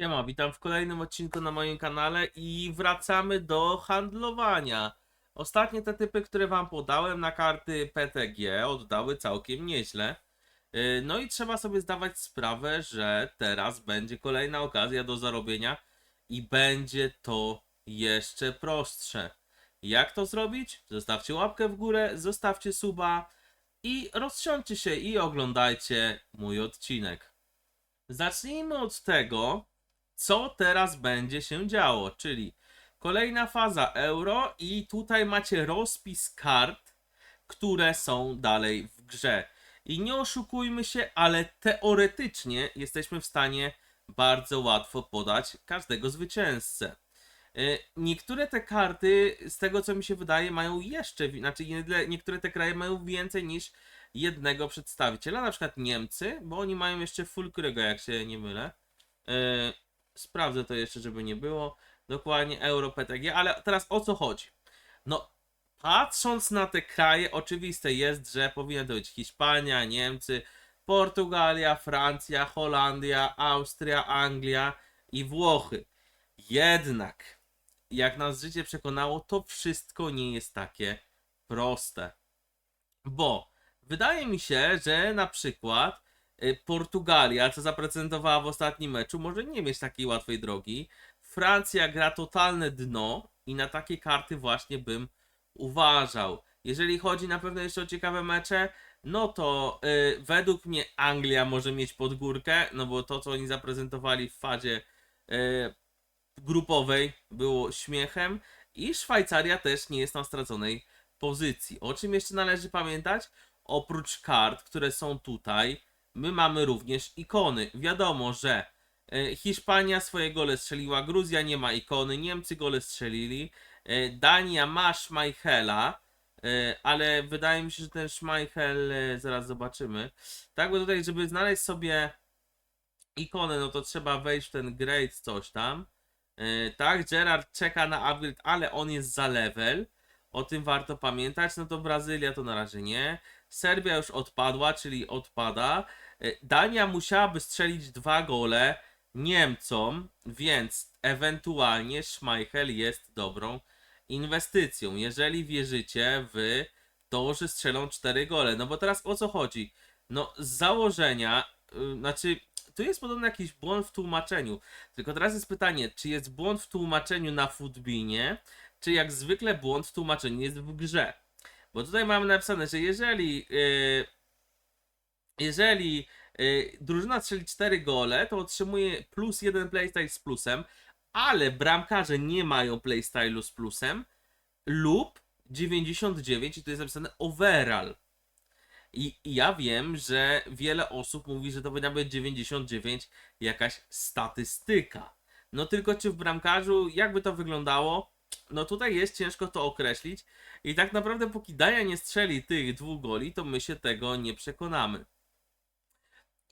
Siema, witam w kolejnym odcinku na moim kanale i wracamy do handlowania. Ostatnie te typy, które wam podałem na karty PTG oddały całkiem nieźle. Yy, No i trzeba sobie zdawać sprawę, że teraz będzie kolejna okazja do zarobienia i będzie to jeszcze prostsze. Jak to zrobić? Zostawcie łapkę w górę, zostawcie suba i rozsiądźcie się i oglądajcie mój odcinek. Zacznijmy od tego, co teraz będzie się działo, czyli kolejna faza euro i tutaj macie rozpis kart, które są dalej w grze. I nie oszukujmy się, ale teoretycznie jesteśmy w stanie bardzo łatwo podać każdego zwycięzcę. Y, Niektóre te karty, z tego co mi się wydaje, mają jeszcze, znaczy niektóre te kraje mają więcej niż jednego przedstawiciela, na przykład Niemcy, bo oni mają jeszcze Fulkrego, jak się nie mylę. Sprawdzę to jeszcze, żeby nie było. Dokładnie Euro PTG, ale teraz o co chodzi? No, patrząc na te kraje, oczywiste jest, że powinna to być Hiszpania, Niemcy, Portugalia, Francja, Holandia, Austria, Anglia i Włochy. Jednak, jak nas życie przekonało, to wszystko nie jest takie proste. Bo wydaje mi się, że na przykład Portugalia, co zaprezentowała w ostatnim meczu, może nie mieć takiej łatwej drogi. Francja gra totalne dno i na takie karty właśnie bym uważał. Jeżeli chodzi na pewno jeszcze o ciekawe mecze, no to y, według mnie Anglia może mieć podgórkę, no bo to, co oni zaprezentowali w fazie y, grupowej było śmiechem i Szwajcaria też nie jest na straconej pozycji. O czym jeszcze należy pamiętać? Oprócz kart, które są tutaj, my mamy również ikony. Wiadomo, że e, Hiszpania swoje gole strzeliła, Gruzja nie ma ikony, Niemcy gole strzelili, e, Dania ma Schmeichela, e, ale wydaje mi się, że ten Schmeichel, zaraz zobaczymy. Tak, bo tutaj, żeby znaleźć sobie ikonę, no to trzeba wejść w ten grade coś tam. Tak, Gerard czeka na upgrade, ale on jest za level. O tym warto pamiętać. No to Brazylia to na razie nie. Serbia już odpadła, czyli odpada. E, Dania musiałaby strzelić dwa gole Niemcom, więc ewentualnie Schmeichel jest dobrą inwestycją. Jeżeli wierzycie w to, że strzelą cztery gole. No bo teraz o co chodzi? No z założenia, y, znaczy tu jest podobno jakiś błąd w tłumaczeniu. Tylko teraz jest pytanie, czy jest błąd w tłumaczeniu na Footbinie, czy jak zwykle błąd w tłumaczeniu jest w grze. Bo tutaj mamy napisane, że jeżeli yy, jeżeli yy, drużyna strzeli 4 gole, to otrzymuje plus 1 playstyle z plusem, ale bramkarze nie mają playstylu z plusem lub 99 i to jest napisane overall. I, I ja wiem, że wiele osób mówi, że to powinna być 99 jakaś statystyka. No tylko czy w bramkarzu, jakby to wyglądało? No tutaj jest ciężko to określić. I tak naprawdę póki Daja nie strzeli tych dwóch goli, to my się tego nie przekonamy.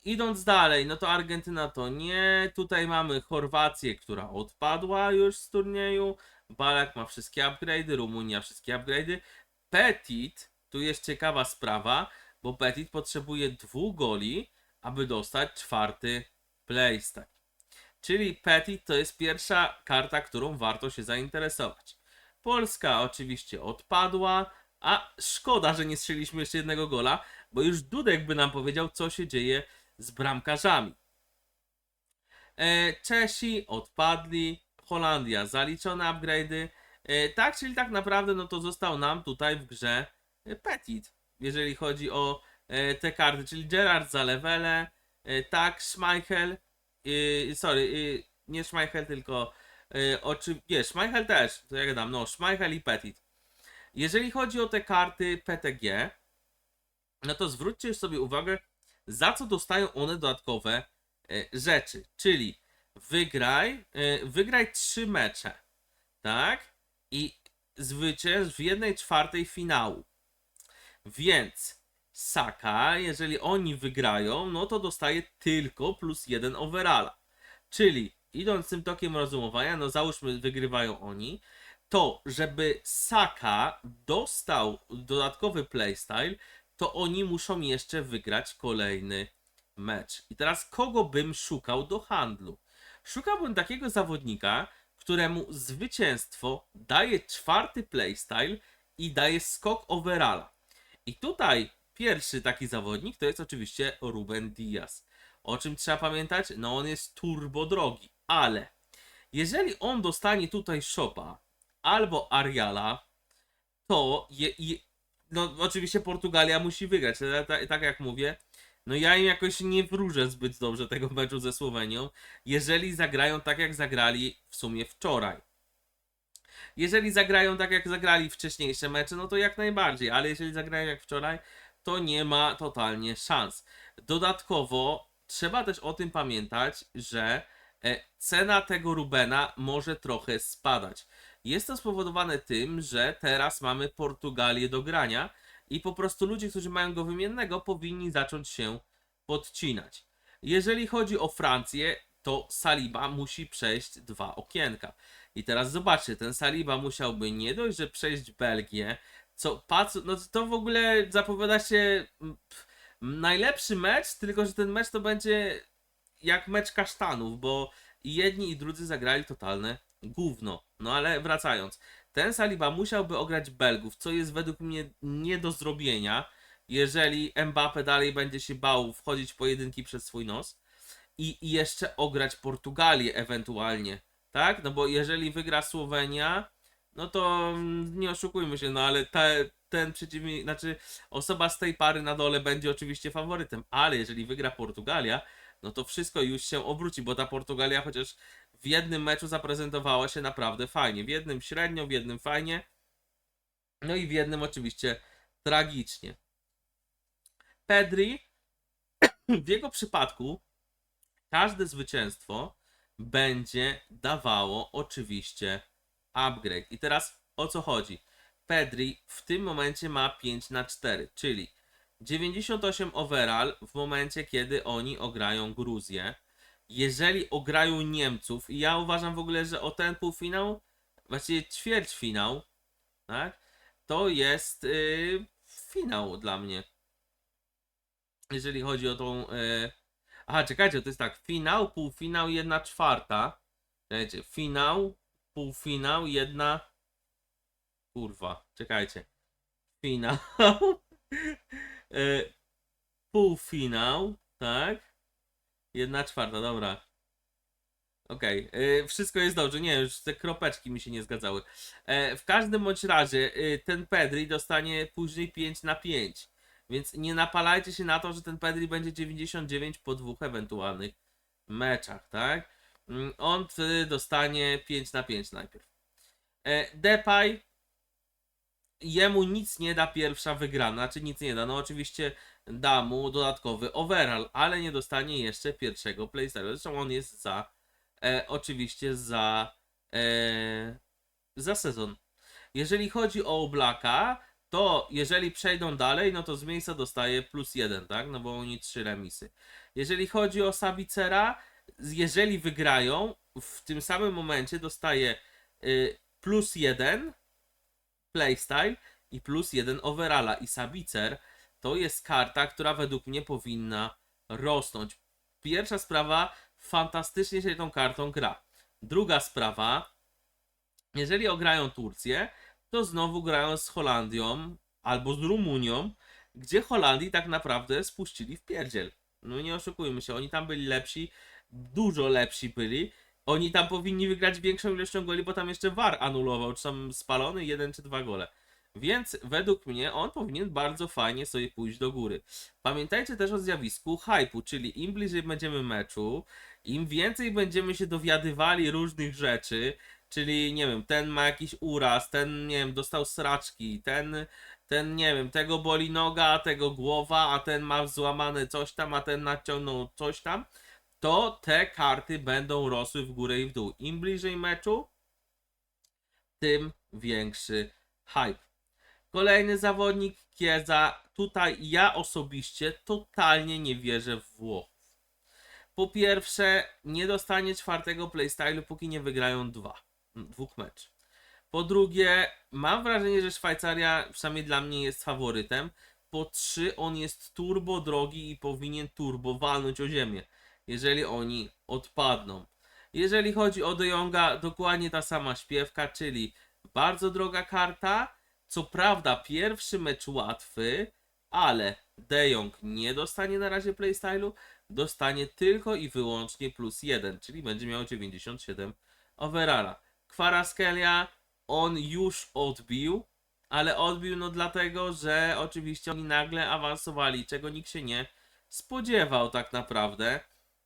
Idąc dalej, no to Argentyna to nie. Tutaj mamy Chorwację, która odpadła już z turnieju. Balak ma wszystkie upgrade'y, Rumunia wszystkie upgrade'y. Petit, tu jest ciekawa sprawa, bo Petit potrzebuje dwóch goli, aby dostać czwarty playstyle. Czyli Petit to jest pierwsza karta, którą warto się zainteresować. Polska oczywiście odpadła, a szkoda, że nie strzeliśmy jeszcze jednego gola, bo już Dudek by nam powiedział, co się dzieje z bramkarzami. E, Czesi odpadli, Holandia zaliczone upgrade'y. E, tak, czyli tak naprawdę no to został nam tutaj w grze Petit, jeżeli chodzi o e, te karty, czyli Gerard za levele, tak, Schmeichel, sorry, nie Schmeichel, tylko oczy, nie, Schmeichel też, to jak dam, no, Schmeichel i Petit. Jeżeli chodzi o te karty PTG, no to zwróćcie sobie uwagę, za co dostają one dodatkowe e, rzeczy, czyli wygraj, e, wygraj trzy mecze, tak? I zwycięż w jednej czwartej finału. Więc Saka, jeżeli oni wygrają, no to dostaje tylko plus jeden overalla. Czyli idąc tym tokiem rozumowania, no załóżmy wygrywają oni, to żeby Saka dostał dodatkowy playstyle, to oni muszą jeszcze wygrać kolejny mecz. I teraz kogo bym szukał do handlu? Szukałbym takiego zawodnika, któremu zwycięstwo daje czwarty playstyle i daje skok overalla. I tutaj pierwszy taki zawodnik to jest oczywiście Ruben Diaz. O czym trzeba pamiętać? No on jest turbo drogi, ale jeżeli on dostanie tutaj Shopa albo Ariala, to je, je, no oczywiście Portugalia musi wygrać, ale ta, tak jak mówię, no ja im jakoś nie wróżę zbyt dobrze tego meczu ze Słowenią, jeżeli zagrają tak jak zagrali w sumie wczoraj. Jeżeli zagrają tak jak zagrali wcześniejsze mecze, no to jak najbardziej, ale jeżeli zagrają jak wczoraj, to nie ma totalnie szans. Dodatkowo trzeba też o tym pamiętać, że e, cena tego Rubena może trochę spadać. Jest to spowodowane tym, że teraz mamy Portugalię do grania i po prostu ludzie, którzy mają go wymiennego, powinni zacząć się podcinać. Jeżeli chodzi o Francję, to Saliba musi przejść dwa okienka. I teraz zobaczcie, ten Saliba musiałby nie dość, że przejść Belgię, co patrz, no to w ogóle zapowiada się najlepszy mecz, tylko że ten mecz to będzie jak mecz kasztanów, bo jedni i drudzy zagrali totalne gówno. No ale wracając, ten Saliba musiałby ograć Belgów, co jest według mnie nie do zrobienia, jeżeli Mbappe dalej będzie się bał wchodzić w pojedynki przez swój nos i, i jeszcze ograć Portugalię ewentualnie, tak? No bo jeżeli wygra Słowenia, no to mm, nie oszukujmy się, no ale te, ten przeciwnik, znaczy osoba z tej pary na dole będzie oczywiście faworytem, ale jeżeli wygra Portugalia, no to wszystko już się obróci, bo ta Portugalia chociaż w jednym meczu zaprezentowała się naprawdę fajnie. W jednym średnio, w jednym fajnie. No i w jednym oczywiście tragicznie. Pedri, w jego przypadku, każde zwycięstwo będzie dawało oczywiście upgrade. I teraz o co chodzi? Pedri w tym momencie ma 5 na 4, czyli 98 overall w momencie, kiedy oni ograją Gruzję. Jeżeli ograją Niemców, i ja uważam w ogóle, że o ten półfinał, właściwie ćwierćfinał, tak, to jest yy, finał dla mnie. Jeżeli chodzi o tą. Yy... Aha, czekajcie, to jest tak: finał, półfinał, jedna czwarta. Czekajcie, finał, półfinał, jedna. Kurwa, czekajcie. Finał. E, półfinał, tak? Jedna czwarta, dobra. Okej, e, wszystko jest dobrze. Nie, już te kropeczki mi się nie zgadzały. E, w każdym bądź razie e, ten Pedri dostanie później 5 na 5. Więc nie napalajcie się na to, że ten Pedri będzie 99 po dwóch ewentualnych meczach, tak? Mm, On dostanie 5 na 5 najpierw. E, Depay jemu nic nie da pierwsza wygrana, znaczy nic nie da. No oczywiście da mu dodatkowy overall, ale nie dostanie jeszcze pierwszego playstyle'u. Zresztą on jest za, e, oczywiście za, e, za sezon. Jeżeli chodzi o Oblaka, to jeżeli przejdą dalej, no to z miejsca dostaje plus jeden, tak? No bo oni trzy remisy. Jeżeli chodzi o Sabicera, jeżeli wygrają, w tym samym momencie dostaje y, plus jeden playstyle i plus jeden overalla. I Sabicer to jest karta, która według mnie powinna rosnąć. Pierwsza sprawa, fantastycznie się tą kartą gra. Druga sprawa, jeżeli ograją Turcję, to znowu grają z Holandią albo z Rumunią, gdzie Holandii tak naprawdę spuścili w pierdziel. No nie oszukujmy się, oni tam byli lepsi, dużo lepsi byli. Oni tam powinni wygrać większą ilością goli, bo tam jeszcze VAR anulował, czy tam spalony jeden czy dwa gole. Więc według mnie on powinien bardzo fajnie sobie pójść do góry. Pamiętajcie też o zjawisku hype'u, czyli im bliżej będziemy meczu, im więcej będziemy się dowiadywali różnych rzeczy, czyli nie wiem, ten ma jakiś uraz, ten nie wiem, dostał sraczki, ten, ten nie wiem, tego boli noga, tego głowa, a ten ma złamane coś tam, a ten naciągnął coś tam, to te karty będą rosły w górę i w dół. Im bliżej meczu, tym większy hype. Kolejny zawodnik Kieza. Tutaj ja osobiście totalnie nie wierzę w Włochów. Po pierwsze, nie dostanie czwartego playstylu, póki nie wygrają dwa, dwóch meczów. Po drugie, mam wrażenie, że Szwajcaria przynajmniej dla mnie jest faworytem. Po trzy, on jest turbo drogi i powinien turbo walnąć o ziemię, jeżeli oni odpadną. Jeżeli chodzi o De Jonga, dokładnie ta sama śpiewka, czyli bardzo droga karta. Co prawda, pierwszy mecz łatwy, ale De Jong nie dostanie na razie playstylu, dostanie tylko i wyłącznie plus 1, czyli będzie miał 97 overalla. Kwaraskelia on już odbił, ale odbił no dlatego, że oczywiście oni nagle awansowali, czego nikt się nie spodziewał tak naprawdę.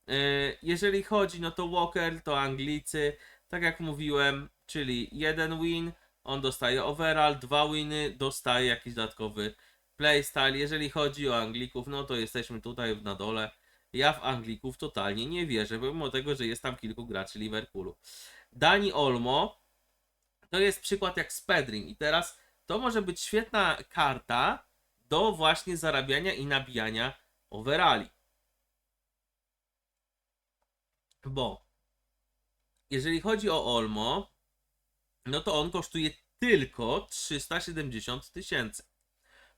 Yy, Jeżeli chodzi, no to Walker to Anglicy, tak jak mówiłem, czyli jeden win, on dostaje overall, dwa winy, dostaje jakiś dodatkowy playstyle. Jeżeli chodzi o Anglików, no to jesteśmy tutaj na dole. Ja w Anglików totalnie nie wierzę, pomimo tego, że jest tam kilku graczy Liverpoolu. Dani Olmo to jest przykład jak z Pedrim i teraz to może być świetna karta do właśnie zarabiania i nabijania overalli. Bo jeżeli chodzi o Olmo, no to on kosztuje tylko 370 tysięcy.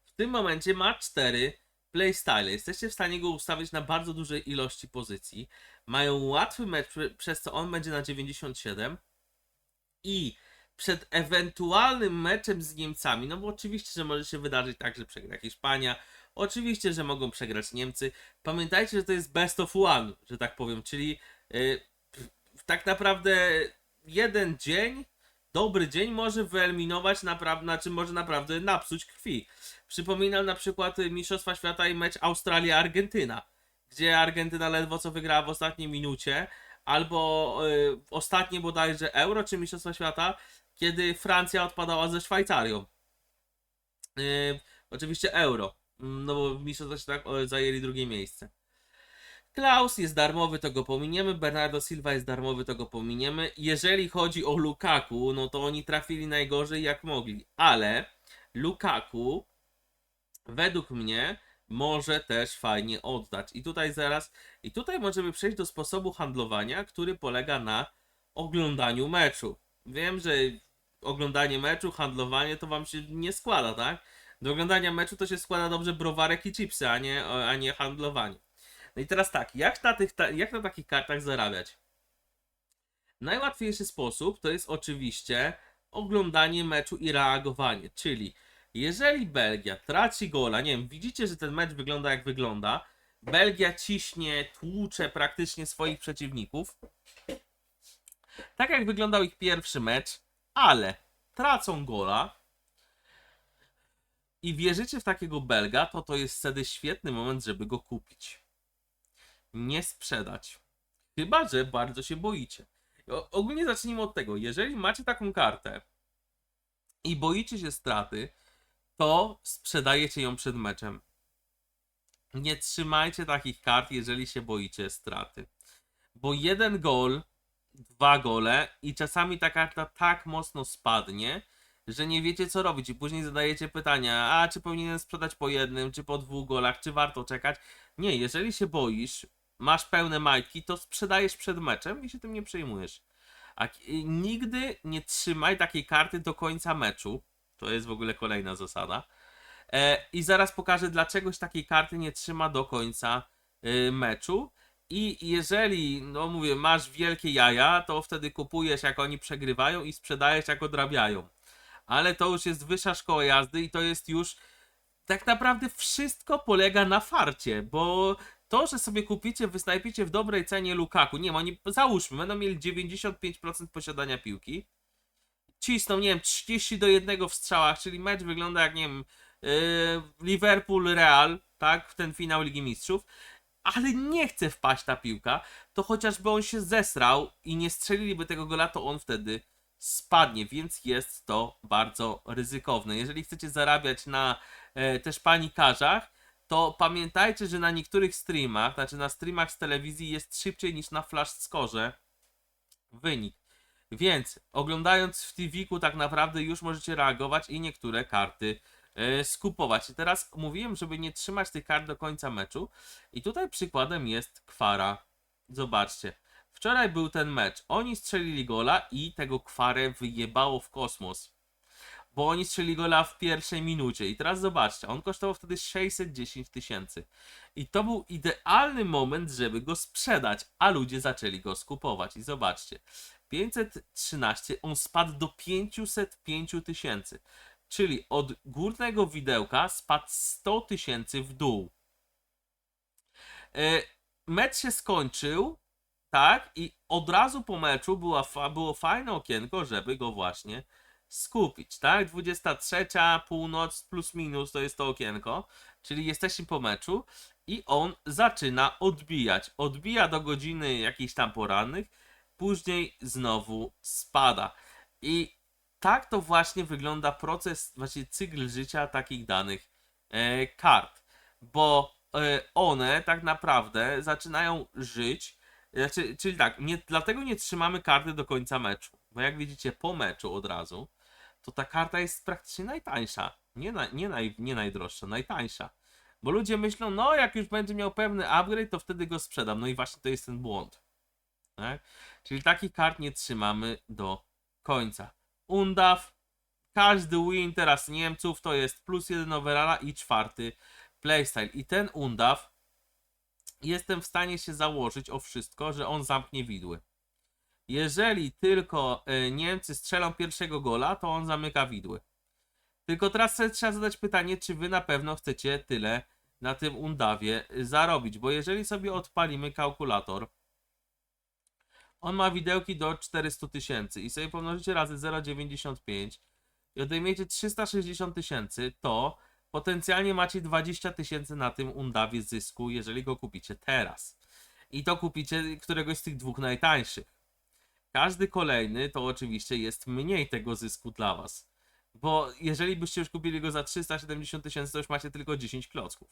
W tym momencie ma 4 playstyle. Jesteście w stanie go ustawić na bardzo dużej ilości pozycji. Mają łatwy mecz, prze- przez co on będzie na 97. I przed ewentualnym meczem z Niemcami, no bo oczywiście, że może się wydarzyć tak, że przegra Hiszpania, oczywiście, że mogą przegrać Niemcy. Pamiętajcie, że to jest best of one, że tak powiem, czyli tak naprawdę jeden dzień, dobry dzień może wyeliminować naprawdę, znaczy może naprawdę napsuć krwi. Przypominam na przykład y, Mistrzostwa Świata i mecz Australia-Argentyna, gdzie Argentyna ledwo co wygrała w ostatniej minucie, albo y, ostatnie bodajże Euro czy Mistrzostwa Świata, kiedy Francja odpadała ze Szwajcarią. Y, oczywiście Euro, mm, no bo Mistrzostwa Świata o, zajęli drugie miejsce. Klaus jest darmowy, to go pominiemy. Bernardo Silva jest darmowy, to go pominiemy. Jeżeli chodzi o Lukaku, no to oni trafili najgorzej jak mogli, ale Lukaku według mnie może też fajnie oddać. I tutaj zaraz, i tutaj możemy przejść do sposobu handlowania, który polega na oglądaniu meczu. Wiem, że oglądanie meczu, handlowanie to wam się nie składa, tak? Do oglądania meczu to się składa dobrze browarek i chipsy, a nie, a nie handlowanie. No i teraz tak, jak na, tych, ta, jak na takich kartach zarabiać? Najłatwiejszy sposób to jest oczywiście oglądanie meczu i reagowanie, czyli jeżeli Belgia traci gola, nie wiem, widzicie, że ten mecz wygląda jak wygląda, Belgia ciśnie, tłucze praktycznie swoich przeciwników, tak jak wyglądał ich pierwszy mecz, ale tracą gola i wierzycie w takiego Belga, to to jest wtedy świetny moment, żeby go kupić nie sprzedać. Chyba, że bardzo się boicie. O, ogólnie zacznijmy od tego. Jeżeli macie taką kartę i boicie się straty, to sprzedajecie ją przed meczem. Nie trzymajcie takich kart, jeżeli się boicie straty. Bo jeden gol, dwa gole i czasami ta karta tak mocno spadnie, że nie wiecie co robić i później zadajecie pytania, a czy powinienem sprzedać po jednym, czy po dwóch golach, czy warto czekać. Nie, jeżeli się boisz, masz pełne majtki, to sprzedajesz przed meczem i się tym nie przejmujesz. A i nigdy nie trzymaj takiej karty do końca meczu. To jest w ogóle kolejna zasada. E, I zaraz pokażę, dlaczegoś takiej karty nie trzyma do końca y, meczu. I jeżeli, no mówię, masz wielkie jaja, to wtedy kupujesz jak oni przegrywają i sprzedajesz jak odrabiają. Ale to już jest wyższa szkoła jazdy i to jest już tak naprawdę wszystko polega na farcie, bo to, że sobie kupicie, wysnajpicie w dobrej cenie Lukaku, nie wiem, oni załóżmy, będą mieli 95% posiadania piłki, cisną, nie wiem, 30 do 1 w strzałach, czyli mecz wygląda jak, nie wiem, yy, Liverpool-Real, tak, w ten finał Ligi Mistrzów, ale nie chce wpaść ta piłka, to chociażby on się zesrał i nie strzeliliby tego gola, to on wtedy spadnie, więc jest to bardzo ryzykowne. Jeżeli chcecie zarabiać na e, też panikarzach, to pamiętajcie, że na niektórych streamach, znaczy na streamach z telewizji jest szybciej niż na flash scorze wynik. Więc oglądając w TV-ku tak naprawdę już możecie reagować i niektóre karty e, skupować. I teraz mówiłem, żeby nie trzymać tych kart do końca meczu. I tutaj przykładem jest Kwara. Zobaczcie. Wczoraj był ten mecz. Oni strzelili gola i tego Kwarę wyjebało w kosmos. Bo oni strzeli gola w pierwszej minucie. I teraz zobaczcie, on kosztował wtedy 610 tysięcy. I to był idealny moment, żeby go sprzedać, a ludzie zaczęli go skupować. I zobaczcie, 513, on spadł do 505 tysięcy. Czyli od górnego widełka spadł 100 tysięcy w dół. E, Mecz się skończył, tak, i od razu po meczu była, było fajne okienko, żeby go właśnie skupić, tak? 23, północ plus minus to jest to okienko, czyli jesteśmy po meczu i on zaczyna odbijać. Odbija do godziny jakichś tam porannych, później znowu spada. I tak to właśnie wygląda proces, właśnie cykl życia takich danych e, kart, bo e, one tak naprawdę zaczynają żyć, znaczy, czyli tak, nie, dlatego nie trzymamy karty do końca meczu, bo jak widzicie po meczu od razu, to ta karta jest praktycznie najtańsza, nie, na, nie, naj, nie najdroższa, najtańsza. Bo ludzie myślą, no jak już będzie miał pewny upgrade, to wtedy go sprzedam. No i właśnie to jest ten błąd. Tak? Czyli takich kart nie trzymamy do końca. Undaw, każdy win teraz Niemców to jest plus jeden overalla i czwarty playstyle. I ten Undaw jestem w stanie się założyć o wszystko, że on zamknie widły. Jeżeli tylko e, Niemcy strzelą pierwszego gola, to on zamyka widły. Tylko teraz sobie trzeba zadać pytanie, czy wy na pewno chcecie tyle na tym Undawie y, zarobić, bo jeżeli sobie odpalimy kalkulator, on ma widełki do 400 tysięcy i sobie pomnożycie razy 0,95 i odejmiecie 360 tysięcy, to potencjalnie macie 20 tysięcy na tym Undawie zysku, jeżeli go kupicie teraz. I to kupicie któregoś z tych dwóch najtańszych. Każdy kolejny to oczywiście jest mniej tego zysku dla was. Bo jeżeli byście już kupili go za 370 tysięcy, to już macie tylko 10 klocków.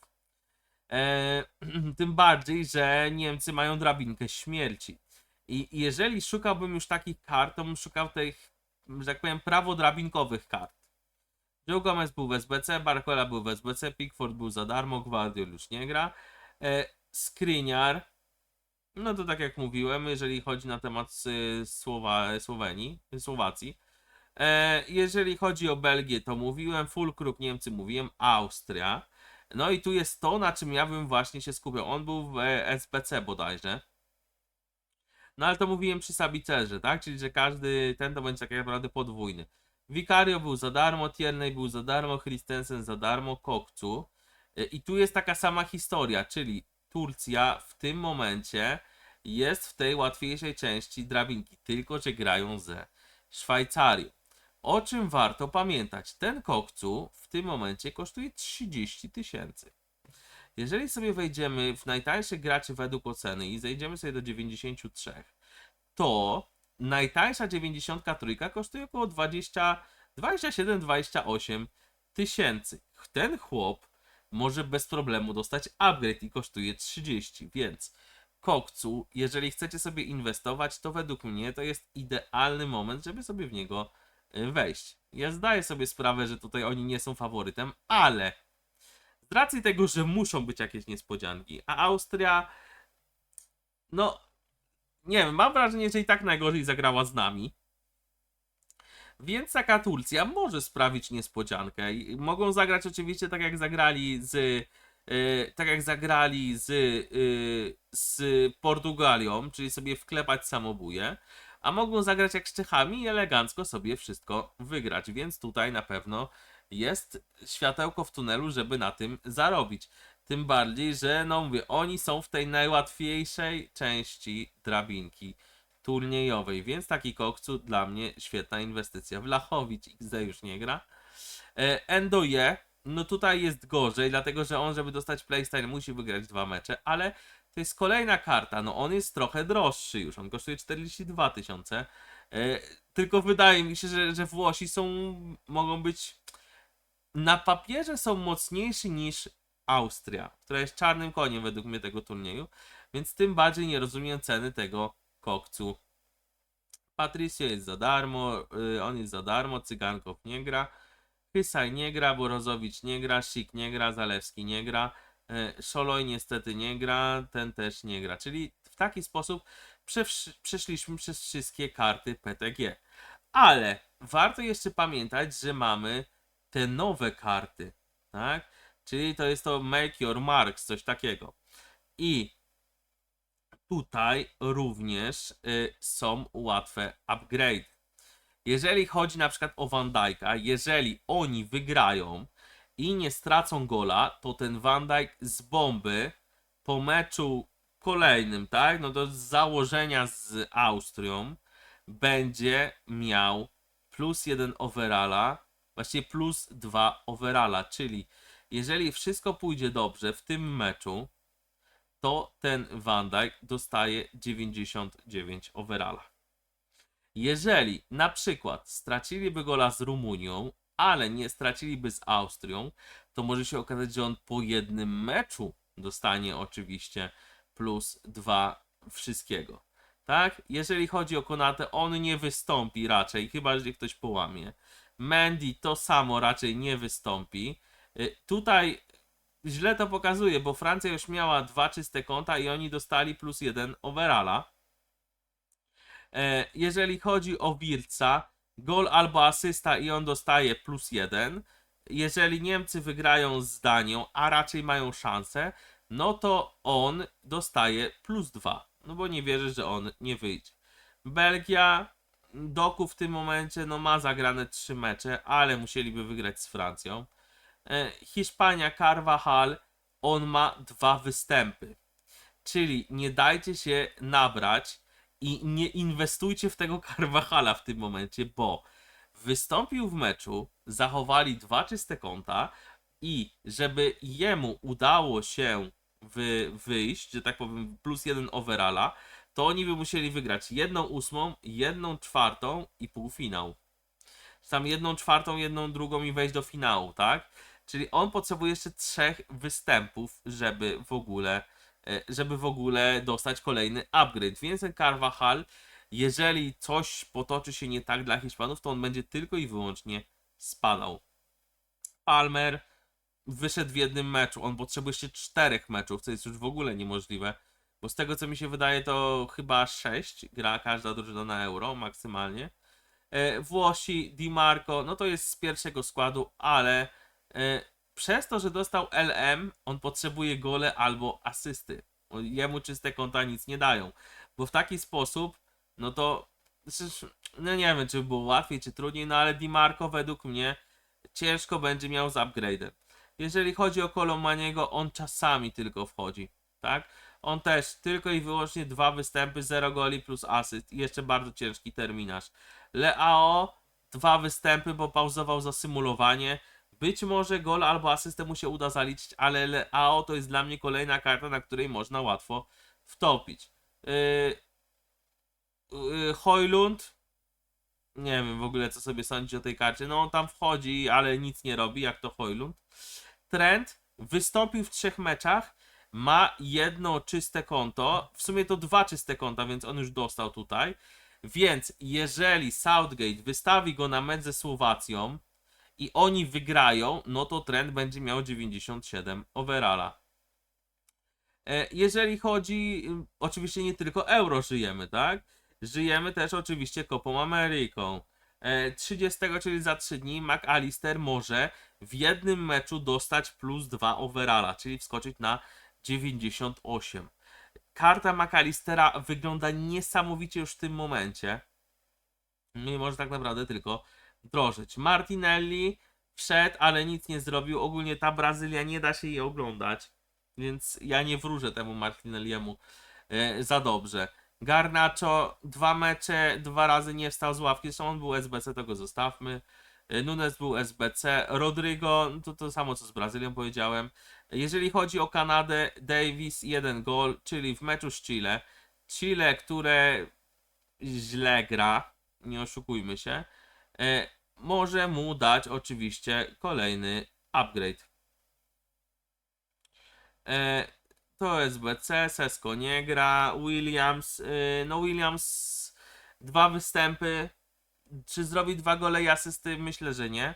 Eee, tym bardziej, że Niemcy mają drabinkę śmierci. I jeżeli szukałbym już takich kart, to bym szukał tych, że tak powiem, prawodrabinkowych kart. Joe Gomez był w SBC, Barcola był w SBC, Pickford był za darmo, Gvardiol już nie gra. E, Skriniar, no to tak jak mówiłem, jeżeli chodzi na temat y, Słowa, Słowenii, Słowacji. E, jeżeli chodzi o Belgię, to mówiłem, Fulkrug Niemcy mówiłem, Austria. No i tu jest to, na czym ja bym właśnie się skupiał. On był w e, SBC bodajże. No ale to mówiłem przy Sabicerze, tak? Czyli, że każdy ten to będzie tak naprawdę podwójny. Vicario był za darmo, Tierney był za darmo, Christensen za darmo, Kokcu. E, I tu jest taka sama historia, czyli Turcja w tym momencie jest w tej łatwiejszej części drabinki, tylko że grają ze Szwajcarią. O czym warto pamiętać? Ten kokcu w tym momencie kosztuje 30 tysięcy. Jeżeli sobie wejdziemy w najtańszych graczy według oceny i zejdziemy sobie do 93, to najtańsza 93 kosztuje około 20, 27-28 tysięcy. Ten chłop może bez problemu dostać upgrade i kosztuje 30, więc kokcu, jeżeli chcecie sobie inwestować, to według mnie to jest idealny moment, żeby sobie w niego y, wejść. Ja zdaję sobie sprawę, że tutaj oni nie są faworytem, ale z racji tego, że muszą być jakieś niespodzianki, a Austria, no, nie wiem, mam wrażenie, że i tak najgorzej zagrała z nami. Więc taka Turcja może sprawić niespodziankę. Mogą zagrać oczywiście tak jak zagrali z. y, tak jak zagrali z, y, z Portugalią, czyli sobie wklepać samobuje. A mogą zagrać jak z Czechami i elegancko sobie wszystko wygrać. Więc tutaj na pewno jest światełko w tunelu, żeby na tym zarobić. Tym bardziej, że no mówię, oni są w tej najłatwiejszej części drabinki turniejowej, więc taki kokcu dla mnie świetna inwestycja. Wlachowicz XD już nie gra. E, Endoje, no tutaj jest gorzej, dlatego że on, żeby dostać playstyle, musi wygrać dwa mecze, ale to jest kolejna karta, no on jest trochę droższy już, on kosztuje 42 tysiące. E, Tylko wydaje mi się, że, że Włosi są, mogą być na papierze są mocniejsi niż Austria, która jest czarnym koniem według mnie tego turnieju, więc tym bardziej nie rozumiem ceny tego kokcu. Patricio jest za darmo, y, on jest za darmo, Cygankow nie gra, Hysaj nie gra, Borozowicz nie gra, Sik nie gra, Zalewski nie gra, y, Szoloj niestety nie gra, ten też nie gra, czyli w taki sposób przeszliśmy przez wszystkie karty PTG. Ale warto jeszcze pamiętać, że mamy te nowe karty, tak? Czyli to jest to Make Your Marks, coś takiego. I tutaj również y, są łatwe upgrade. Jeżeli chodzi na przykład o Van Dijk'a, jeżeli oni wygrają i nie stracą gola, to ten Van Dijk z bomby po meczu kolejnym, tak? No z założenia z Austrią będzie miał plus jeden overalla, właściwie plus dwa overalla, czyli jeżeli wszystko pójdzie dobrze w tym meczu, to ten Van Dijk dostaje 99 overalla. Jeżeli na przykład straciliby gola z Rumunią, ale nie straciliby z Austrią, to może się okazać, że on po jednym meczu dostanie oczywiście plus dwa wszystkiego. Tak? Jeżeli chodzi o Konatę, on nie wystąpi raczej, chyba że ktoś połamie. Mandy to samo raczej nie wystąpi. Y, Tutaj źle to pokazuje, bo Francja już miała dwa czyste konta i oni dostali plus jeden overalla. E, Jeżeli chodzi o Wirca, gol albo asysta i on dostaje plus jeden. Jeżeli Niemcy wygrają z Danią, a raczej mają szansę, no to on dostaje plus dwa. No bo nie wierzę, że on nie wyjdzie. Belgia, Doku w tym momencie no ma zagrane trzy mecze, ale musieliby wygrać z Francją. E, Hiszpania, Carvajal, on ma dwa występy. Czyli nie dajcie się nabrać i nie inwestujcie w tego Carvajala w tym momencie, bo wystąpił w meczu, zachowali dwa czyste konta i żeby jemu udało się wy, wyjść, że tak powiem, plus jeden overalla, to oni by musieli wygrać jedną ósmą, jedną czwartą i półfinał. Tam jedną czwartą, jedną drugą i wejść do finału, tak? Czyli on potrzebuje jeszcze trzech występów, żeby w ogóle, żeby w ogóle dostać kolejny upgrade. Więc ten Carvajal, jeżeli coś potoczy się nie tak dla Hiszpanów, to on będzie tylko i wyłącznie spadał. Palmer wyszedł w jednym meczu. On potrzebuje jeszcze czterech meczów, co jest już w ogóle niemożliwe. Bo z tego co mi się wydaje, to chyba 6 gra każda drużyna na euro maksymalnie. E, Włosi, Di Marco, no to jest z pierwszego składu, ale e, przez to, że dostał LM, on potrzebuje gole albo asysty. Jemu czyste konta nic nie dają. Bo w taki sposób, no to no nie wiem, czy by było łatwiej, czy trudniej, no ale Di Marco według mnie ciężko będzie miał z upgrade'em. Jeżeli chodzi o Kolomaniego, on czasami tylko wchodzi, tak? On też tylko i wyłącznie dwa występy, 0 goli plus asyst jeszcze bardzo ciężki terminarz. Leao, dwa występy, bo pauzował za symulowanie. Być może gol albo asystę mu się uda zaliczyć, ale Leao to jest dla mnie kolejna karta, na której można łatwo wtopić. Yy, yy, Hojlund, nie wiem w ogóle co sobie sądzić o tej karcie. No on tam wchodzi, ale nic nie robi, jak to Hojlund. Trent wystąpił w trzech meczach, ma jedno czyste konto, w sumie to dwa czyste konta, więc on już dostał tutaj. Więc jeżeli Southgate wystawi go na mecz ze Słowacją i oni wygrają, no to Trent będzie miał 97 overalla. E, Jeżeli chodzi, ym, oczywiście nie tylko euro żyjemy, tak? Żyjemy też oczywiście Kopą Ameryką. E, 30, czyli za 3 dni, McAllister może w jednym meczu dostać plus 2 overalla, czyli wskoczyć na 98. Karta McAllistera wygląda niesamowicie już w tym momencie. Mimo, że tak naprawdę tylko drożyć. Martinelli wszedł, ale nic nie zrobił. Ogólnie ta Brazylia nie da się jej oglądać. Więc ja nie wróżę temu Martinelliemu e, za dobrze. Garnacho, dwa mecze, dwa razy nie wstał z ławki. Zresztą on był SBC, to go zostawmy. E, Nunes był SBC. Rodrigo, to to samo co z Brazylią powiedziałem. Jeżeli chodzi o Kanadę, Davis jeden gol, czyli w meczu z Chile. Chile, które źle gra, nie oszukujmy się, może mu dać oczywiście kolejny upgrade. E, to SBC, Sesko nie gra, Williams, y, no Williams dwa występy, czy zrobi dwa gole i asysty? Myślę, że nie.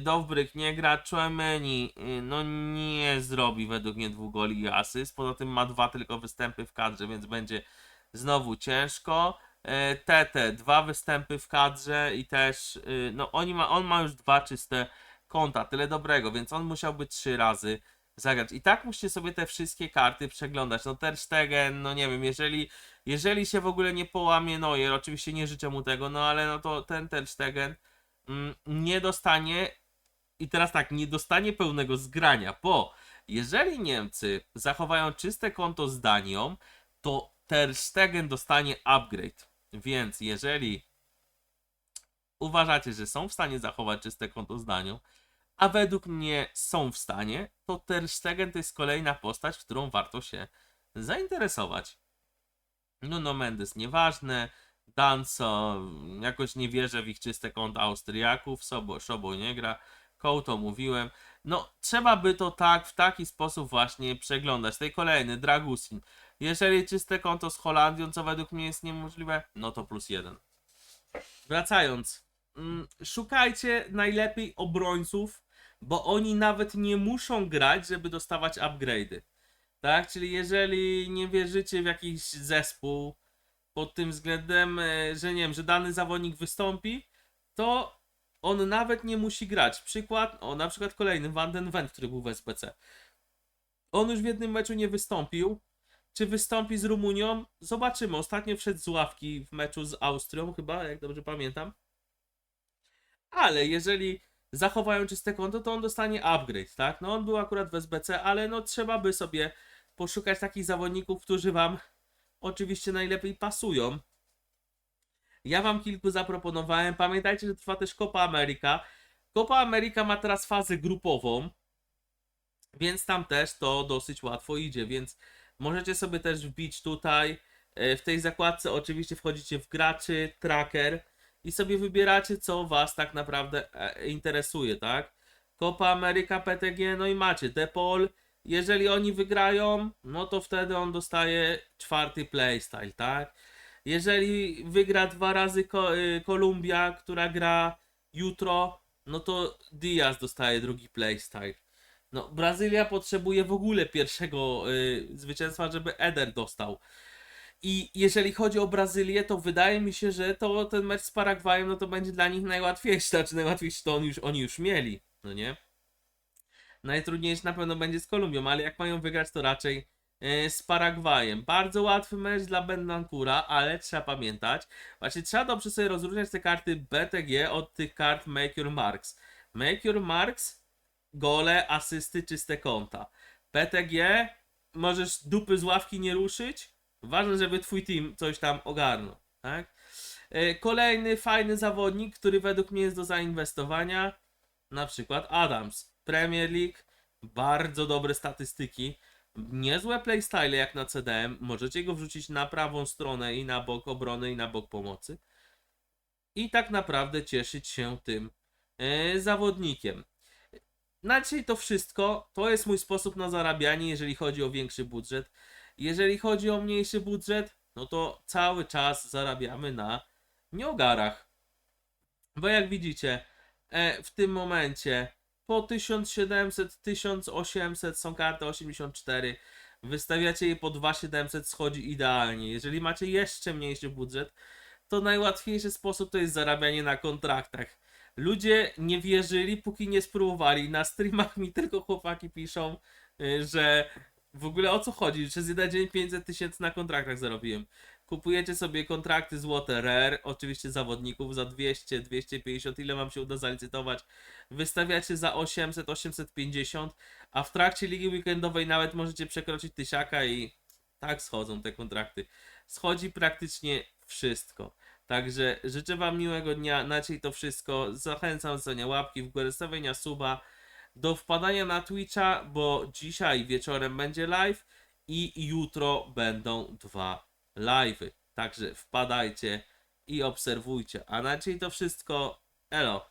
Dowbryk nie gra, Chouameni no nie zrobi według mnie dwóch goli i asyst, poza tym ma dwa tylko występy w kadrze, więc będzie znowu ciężko. E, TT, dwa występy w kadrze i też, y, no oni ma, on ma już dwa czyste konta, tyle dobrego, więc on musiałby trzy razy zagrać. I tak musicie sobie te wszystkie karty przeglądać. No Ter Stegen, no nie wiem, jeżeli, jeżeli się w ogóle nie połamie Neuer, oczywiście nie życzę mu tego, no ale no to ten Ter Stegen mm, nie dostanie i teraz tak, nie dostanie pełnego zgrania, bo jeżeli Niemcy zachowają czyste konto z Danią, to Ter Stegen dostanie upgrade. Więc jeżeli uważacie, że są w stanie zachować czyste konto z Danią, a według mnie są w stanie, to Ter Stegen to jest kolejna postać, w którą warto się zainteresować. Nuno Mendes nieważne, Danco, jakoś nie wierzę w ich czyste konta Austriaków, Sobo, Szobo nie gra, Kołto mówiłem. No, trzeba by to tak, w taki sposób właśnie przeglądać. Tutaj kolejny, Dragusin. Jeżeli czyste konto z Holandią, co według mnie jest niemożliwe, no to plus jeden. Wracając, mm, szukajcie najlepiej obrońców, bo oni nawet nie muszą grać, żeby dostawać upgrade'y. Tak? Czyli jeżeli nie wierzycie w jakiś zespół pod tym względem, e, że nie wiem, że dany zawodnik wystąpi, to on nawet nie musi grać. Przykład, o na przykład kolejny, Van den Ven, który był w SBC. On już w jednym meczu nie wystąpił. Czy wystąpi z Rumunią? Zobaczymy. Ostatnio wszedł z ławki w meczu z Austrią, chyba, jak dobrze pamiętam. Ale jeżeli zachowają czyste konto, to on dostanie upgrade, tak? No on był akurat w SBC, ale no trzeba by sobie poszukać takich zawodników, którzy wam oczywiście najlepiej pasują. Ja wam kilku zaproponowałem. Pamiętajcie, że trwa też Copa America. Copa America ma teraz fazę grupową, więc tam też to dosyć łatwo idzie, więc możecie sobie też wbić tutaj. e, W tej zakładce oczywiście wchodzicie w graczy, tracker i sobie wybieracie, co was tak naprawdę e, interesuje, tak? Copa America, PTG, no i macie Depol. Jeżeli oni wygrają, no to wtedy on dostaje czwarty playstyle, tak? Jeżeli wygra dwa razy y, Kolumbia, która gra jutro, no to Diaz dostaje drugi playstyle. No, Brazylia potrzebuje w ogóle pierwszego y, zwycięstwa, żeby Eder dostał. I jeżeli chodzi o Brazylię, to wydaje mi się, że to ten mecz z Paragwajem, no to będzie dla nich najłatwiejszy, znaczy najłatwiejszy to oni już, oni już mieli, no nie? Najtrudniejszy na pewno będzie z Kolumbią, ale jak mają wygrać, to raczej z Paragwajem. Bardzo łatwy mecz dla Bendankura, ale trzeba pamiętać, właśnie trzeba dobrze sobie rozróżniać te karty BTG od tych kart Make Your Marks. Make Your Marks, gole, asysty, czyste konta. BTG, możesz dupy z ławki nie ruszyć, ważne, żeby twój team coś tam ogarnął, tak? E, Kolejny fajny zawodnik, który według mnie jest do zainwestowania, na przykład Adams. Premier League, bardzo dobre statystyki, niezłe playstyle jak na CDM. Możecie go wrzucić na prawą stronę i na bok obrony i na bok pomocy. I tak naprawdę cieszyć się tym e, zawodnikiem. Na dzisiaj to wszystko. To jest mój sposób na zarabianie, jeżeli chodzi o większy budżet. Jeżeli chodzi o mniejszy budżet, no to cały czas zarabiamy na niogarach. Bo jak widzicie, e, w tym momencie po 1700, 1800 są karty 84. Wystawiacie je po 2700, schodzi idealnie. Jeżeli macie jeszcze mniejszy budżet, to najłatwiejszy sposób to jest zarabianie na kontraktach. Ludzie nie wierzyli, póki nie spróbowali. Na streamach mi tylko chłopaki piszą, y, że w ogóle o co chodzi? Przez jeden dzień 500 tysięcy na kontraktach zarobiłem. Kupujecie sobie kontrakty złote rare, oczywiście zawodników za 200, 250, ile wam się uda zalicytować. Wystawiacie za 800, 850, a w trakcie ligi weekendowej nawet możecie przekroczyć tysiaka i tak schodzą te kontrakty. Schodzi praktycznie wszystko. Także życzę wam miłego dnia, na dzisiaj to wszystko. Zachęcam do zostawienia łapki w górę, stawienia suba, do wpadania na Twitcha, bo dzisiaj wieczorem będzie live i jutro będą dwa live'y. Także wpadajcie i obserwujcie. A na dzisiaj to wszystko. Elo.